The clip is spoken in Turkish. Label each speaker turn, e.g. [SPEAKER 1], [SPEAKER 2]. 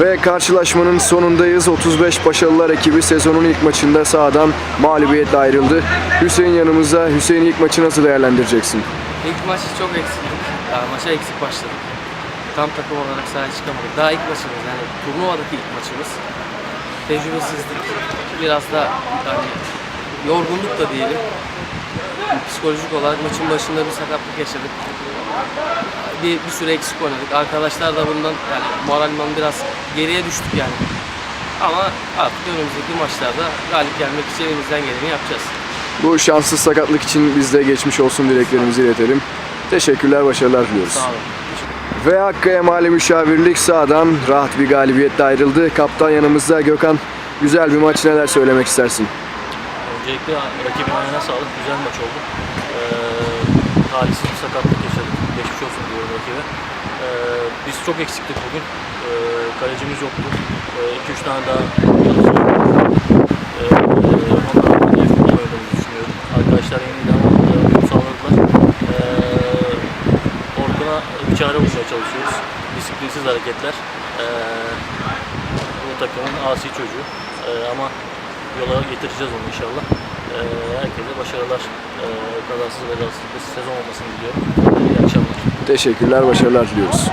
[SPEAKER 1] Ve karşılaşmanın sonundayız. 35 Başarılılar ekibi sezonun ilk maçında sahadan mağlubiyetle ayrıldı. Hüseyin yanımızda. Hüseyin ilk maçı nasıl değerlendireceksin?
[SPEAKER 2] İlk maç çok eksiktik. Yani maça eksik başladık. Tam takım olarak sahaya çıkamadık. Daha ilk maçımız yani turnuvadaki ilk maçımız. Tecrübesizlik, biraz da yani yorgunluk da diyelim. Psikolojik olarak maçın başında bir sakatlık yaşadık. Bir, bir süre eksik oynadık. Arkadaşlar da bundan yani moralman biraz geriye düştük yani. Ama artık önümüzdeki maçlarda galip gelmek için elimizden geleni yapacağız.
[SPEAKER 1] Bu şanssız sakatlık için biz de geçmiş olsun dileklerimizi iletelim. Teşekkürler, başarılar diliyoruz.
[SPEAKER 2] Sağ olun.
[SPEAKER 1] Ve Hakkaya Mali Müşavirlik sahadan rahat bir galibiyetle ayrıldı. Kaptan yanımızda Gökhan. Güzel bir maç neler söylemek istersin?
[SPEAKER 3] Öncelikle rakibin ayağına sağlık. Güzel maç oldu. Ee, talihsiz bir sakatlık yaşadık. Geçmiş olsun diyorum rakibe. Ee, biz çok eksiktik bugün. Ee, kalecimiz yoktu. 2-3 tane daha yıldız oyuncu vardı. Ee, iyi futbol oynadığımızı düşünüyorum. Arkadaşlar yeniydi ama sağladılar. Ee, Orkun'a bir çare bulmaya çalışıyoruz. Disiplinsiz hareketler. Ee, bu takımın asi çocuğu. Ee, ama yola getireceğiz onu inşallah. Ee, herkese başarılar. Ee, kazasız belasız bir sezon olmasını diliyorum. İyi akşamlar.
[SPEAKER 1] Teşekkürler, başarılar diliyoruz.